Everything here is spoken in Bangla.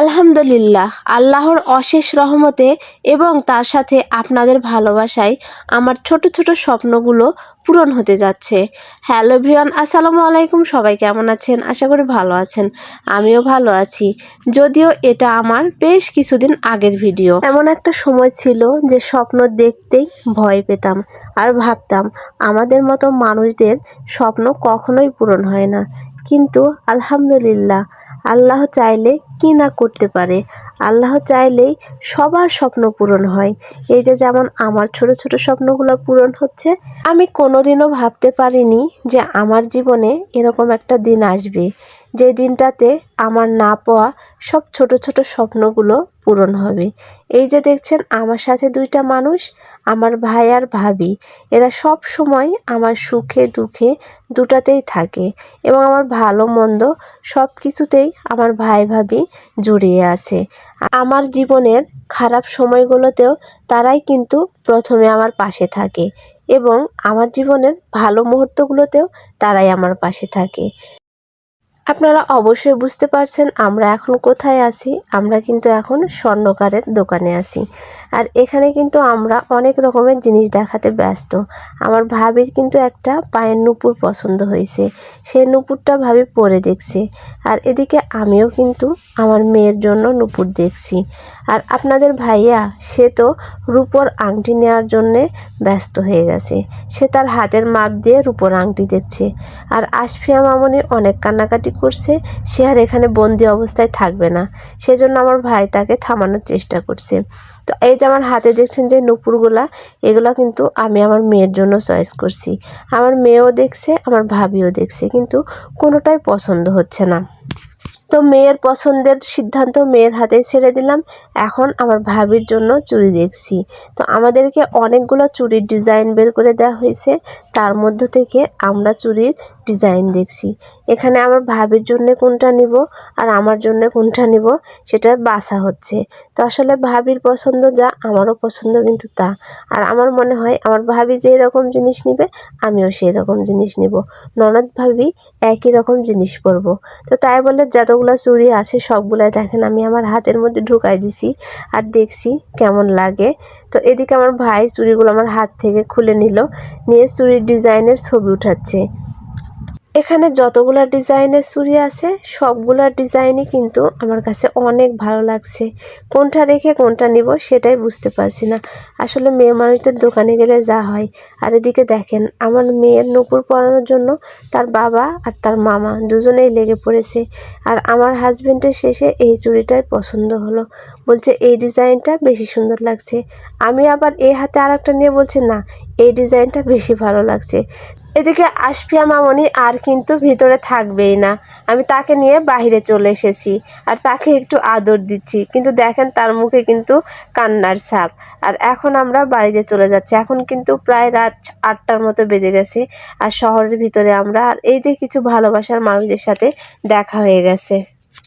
আলহামদুলিল্লাহ, আল্লাহর অশেষ রহমতে এবং তার সাথে আপনাদের ভালোবাসায় আমার ছোট ছোট স্বপ্নগুলো পূরণ হতে যাচ্ছে। হ্যালো ভিয়ান আসসালামু আলাইকুম, সবাই কেমন আছেন? আশা করি ভালো আছেন। আমিও ভালো আছি। যদিও এটা আমার বেশ কিছুদিন আগের ভিডিও। এমন একটা সময় ছিল যে স্বপ্ন দেখতেই ভয় পেতাম আর ভাবতাম, আমাদের মতো মানুষদের স্বপ্ন কখনোই পূরণ হয় না। কিন্তু আলহামদুলিল্লাহ আল্লাহ চাইলে কি না করতে পারে। আল্লাহ চাইলেই সবার স্বপ্ন পূরণ হয়। এই যে যেমন আমার ছোট ছোট স্বপ্নগুলো পূরণ হচ্ছে, আমি কোনোদিনও ভাবতে পারিনি যে আমার জীবনে এরকম একটা দিন আসবে। যে দিনটাতে আমার না পাওয়া সব ছোট ছোট স্বপ্নগুলো পূরণ হবে। এই যে দেখছেন, আমার সাথে দুইটা মানুষ, আমার ভাই আর ভাবি। এরা সব সময় আমার সুখে, দুঃখে দুটাতেই থাকে এবং আমার ভালো, মন্দ সব কিছুতেই আমার ভাই, ভাবি জড়িয়ে আছে। আমার জীবনের খারাপ সময়গুলোতেও তারাই কিন্তু প্রথমে আমার পাশে থাকে এবং আমার জীবনের ভালো মুহূর্তগুলোতেও তারাই আমার পাশে থাকে। আপনারা অবশ্যই বুঝতে পারছেন আমরা এখন কোথায় আছি। আমরা কিন্তু এখন স্বর্ণকারের দোকানে আছি। আর এখানে কিন্তু আমরা অনেক রকমের জিনিস দেখাতে ব্যস্ত। আমার ভাবির কিন্তু একটা পায়ের নুপুর পছন্দ হয়েছে। সেই নুপুরটা ভাবি পরে দেখছে। আর এদিকে আমিও কিন্তু আমার মেয়ের জন্য নুপুর দেখছি। আর আপনাদের ভাইয়া, সে তো রূপোর আংটি নেওয়ার জন্যে ব্যস্ত হয়ে গেছে। সে তার হাতের মাপ দিয়ে রূপোর আংটি দেখছে। আর আশফিয়া মামনি অনেক কান্নাকাটি করছে, সে আর এখানে বন্দি অবস্থায় থাকবে না। সেজন্য আমার ভাই তাকে থামানোর চেষ্টা করছে। তো এই যে আমার হাতে দেখছেন যে নুপুরগুলা, এগুলো কিন্তু আমি আমার মেয়ের জন্য চয়েস করছি। আমার মেয়েও দেখছে, আমার ভাবিও দেখছে, কিন্তু কোনোটাই পছন্দ হচ্ছে না। তো মেয়ের পছন্দের সিদ্ধান্ত মেয়ের হাতেই ছেড়ে দিলাম। এখন আমার ভাবির জন্য চুড়ি দেখছি। তো আমাদেরকে অনেকগুলো চুড়ির ডিজাইন বের করে দেওয়া হয়েছে। তার মধ্য থেকে আমরা চুড়ির ডিজাইন দেখছি। এখানে আমার ভাবির জন্য কোনটা নিব আর আমার জন্য কোনটা নিব সেটা বাসা হচ্ছে। তো আসলে ভাবির পছন্দ যা, আমারও পছন্দ কিন্তু তা। আর আমার মনে হয় আমার ভাবি যে রকম জিনিস নিবে, আমিও সেই রকম জিনিস নিব। ননদ ভাবি একই রকম জিনিস পরবো। তো তাই বলে যতগুলো চুড়ি আছে সবগুলাই দেখেন আমি আমার হাতের মধ্যে ঢুকাই দিছি আর দেখছি কেমন লাগে। তো এদিকে আমার ভাই চুড়িগুলো আমার হাত থেকে খুলে নিল, নিয়ে চুড়ির ডিজাইনের ছবি উঠাচ্ছে। এখানে যতগুলা ডিজাইনের চুড়ি আছে, সবগুলা ডিজাইনই কিন্তু আমার কাছে অনেক ভালো লাগছে। কোনটা রেখে কোনটা নিব সেটাই বুঝতে পারছি না। আসলে মেয়ে মানুষদের দোকানে গেলে যা হয়। আর এদিকে দেখেন, আমার মেয়ের নুপুর পরানোর জন্য তার বাবা আর তার মামা দুজনেই লেগে পড়েছে। আর আমার হাজবেন্ডের শেষে এই চুড়িটাই পছন্দ হলো। বলছে, এই ডিজাইনটা বেশি সুন্দর লাগছে। আমি আবার এ হাতে আর নিয়ে বলছি, না, এই ডিজাইনটা বেশি ভালো লাগছে। এদিকে আশফিয়া মামনি আর কিন্তু ভিতরে থাকবেই না। আমি তাকে নিয়ে বাহিরে চলে এসেছি আর তাকে একটু আদর দিচ্ছি। কিন্তু দেখেন তার মুখে কিন্তু কান্নার ছাপ। আর এখন আমরা বাড়িতে চলে যাচ্ছি। এখন কিন্তু প্রায় রাত আটটার মতো বেজে গেছে আর শহরের ভিতরে আমরা আর এই যে কিছু ভালোবাসার মানুষদের সাথে দেখা হয়ে গেছে।